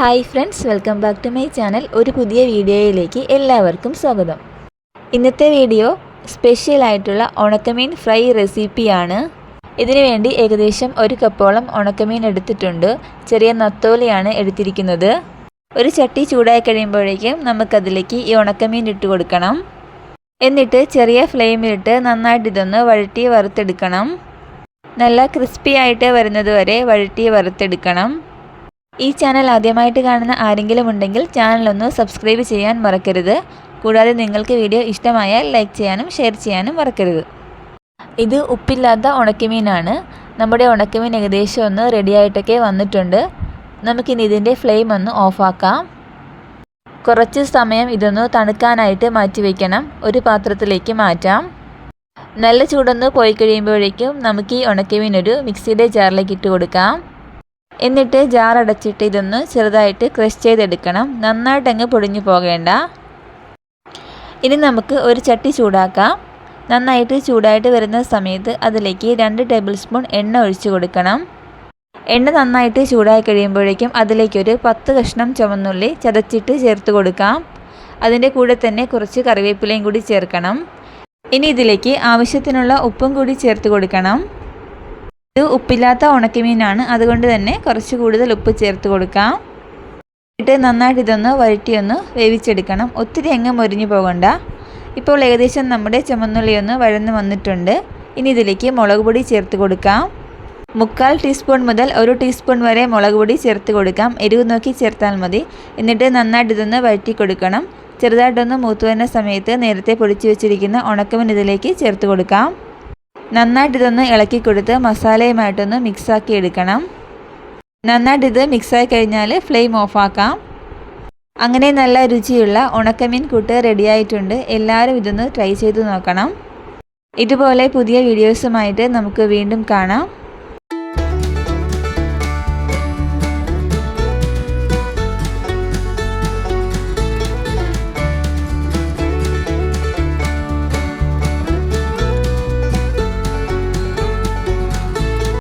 Hi friends welcome back to my channel ഒരു പുതിയ വീഡിയോയിലേക്ക് എല്ലാവർക്കും സ്വാഗതം. ഇന്നത്തെ വീഡിയോ സ്പെഷ്യൽ ആയിട്ടുള്ള ഉണക്കമീൻ ഫ്രൈ റെസിപ്പിയാണ് ഇതിനു വേണ്ടി ഏകദേശം ഒരു കപ്പോളം ഉണക്കമീൻ എടുത്തിട്ടുണ്ട്. ചെറിയ നത്തോലിയാണ് എടുത്തിരിക്കുന്നത്. ഒരു ചട്ടി ചൂടായി കഴിയുമ്പോഴേക്കും നമുക്കതിലേക്ക് ഈ ഉണക്കമീൻ ഇട്ട് കൊടുക്കണം. എന്നിട്ട് ചെറിയ ഫ്ലെയിമിലിട്ട് നന്നായിട്ട് ഇതൊന്ന് വഴറ്റി വറുത്തെടുക്കണം. നല്ല ക്രിസ്പി ആയിട്ട് വരുന്നത് വരെ വഴറ്റി വറുത്തെടുക്കണം. ഈ ചാനൽ ആദ്യമായിട്ട് കാണുന്ന ആരെങ്കിലും ഉണ്ടെങ്കിൽ ചാനലൊന്ന് സബ്സ്ക്രൈബ് ചെയ്യാൻ മറക്കരുത്. കൂടാതെ നിങ്ങൾക്ക് വീഡിയോ ഇഷ്ടമായാൽ ലൈക്ക് ചെയ്യാനും ഷെയർ ചെയ്യാനും മറക്കരുത്. ഇത് ഉപ്പില്ലാത്ത ഉണക്കമീനാണ്. നമ്മുടെ ഉണക്കമീൻ ഏകദേശം ഒന്ന് റെഡിയായിട്ടൊക്കെ വന്നിട്ടുണ്ട്. നമുക്കിനി ഇതിന്റെ ഫ്ലെയിം ഒന്ന് ഓഫാക്കാം കുറച്ച് സമയം ഇതൊന്ന് തണുക്കാനായിട്ട് മാറ്റി വയ്ക്കണം ഒരു പാത്രത്തിലേക്ക് മാറ്റാം. നല്ല ചൂടൊന്ന് പോയി കഴിയുമ്പോഴേക്കും നമുക്ക് ഈ ഉണക്കമീൻ ഒരു മിക്സിയുടെ ജാറിലേക്ക് ഇട്ട് കൊടുക്കാം. എന്നിട്ട് ജാർ അടച്ചിട്ട് ഇതൊന്ന് ചെറുതായിട്ട് ക്രഷ് ചെയ്തെടുക്കണം. നന്നായിട്ട് അങ്ങ് പൊടിഞ്ഞു പോകേണ്ട. ഇനി നമുക്ക് ഒരു ചട്ടി ചൂടാക്കാം. നന്നായിട്ട് ചൂടായിട്ട് വരുന്ന സമയത്ത് അതിലേക്ക് രണ്ട് ടേബിൾ സ്പൂൺ എണ്ണ ഒഴിച്ചു കൊടുക്കണം. എണ്ണ നന്നായിട്ട് ചൂടായി കഴിയുമ്പോഴേക്കും അതിലേക്കൊരു പത്ത് കഷ്ണം ചുവന്നുള്ളി ചതച്ചിട്ട് ചേർത്ത് കൊടുക്കാം. അതിന്റെ കൂടെ തന്നെ കുറച്ച് കറിവേപ്പിലയും കൂടി ചേർക്കണം. ഇനി ഇതിലേക്ക് ആവശ്യത്തിനുള്ള ഉപ്പും കൂടി ചേർത്ത് കൊടുക്കണം. ഇത് ഉപ്പില്ലാത്ത ഉണക്കമീനാണ്. അതുകൊണ്ട് തന്നെ കുറച്ച് കൂടുതൽ ഉപ്പ് ചേർത്ത് കൊടുക്കാം. എന്നിട്ട് നന്നായിട്ട് ഇതൊന്ന് വഴറ്റിയൊന്ന് വേവിച്ചെടുക്കണം. ഒത്തിരി അങ്ങ് മൊരിഞ്ഞു പോകണ്ട. ഇപ്പോൾ ഏകദേശം നമ്മുടെ ചുമന്നുള്ളി ഒന്ന് വഴന്ന് വന്നിട്ടുണ്ട്. ഇനി ഇതിലേക്ക് മുളക് പൊടി ചേർത്ത് കൊടുക്കാം. മുക്കാൽ ടീസ്പൂൺ മുതൽ ഒരു ടീസ്പൂൺ വരെ മുളക് പൊടി ചേർത്ത് കൊടുക്കാം. എരിവ് നോക്കി ചേർത്താൽ മതി. എന്നിട്ട് നന്നായിട്ട് ഇതൊന്ന് വഴറ്റി കൊടുക്കണം. ചെറുതായിട്ടൊന്ന് മൂത്ത് വരുന്ന സമയത്ത് നേരത്തെ പൊടിച്ചു വെച്ചിരിക്കുന്ന ഉണക്കമൻ ഇതിലേക്ക് ചേർത്ത് കൊടുക്കാം. നന്നായിട്ട് ഇതൊന്ന് ഇളക്കി കൊടുത്ത് മസാലയുമായിട്ടൊന്ന് മിക്സാക്കി എടുക്കണം നന്നായിട്ട് ഇത് മിക്സായി കഴിഞ്ഞാൽ ഫ്ലെയിം ഓഫാക്കാം. അങ്ങനെ നല്ല രുചിയുള്ള ഉണക്കമീൻ കൂട്ട് റെഡിയായിട്ടുണ്ട്. എല്ലാവരും ഇതൊന്ന് ട്രൈ ചെയ്ത് നോക്കണം. ഇതുപോലെ പുതിയ വീഡിയോസുമായിട്ട് നമുക്ക് വീണ്ടും കാണാം.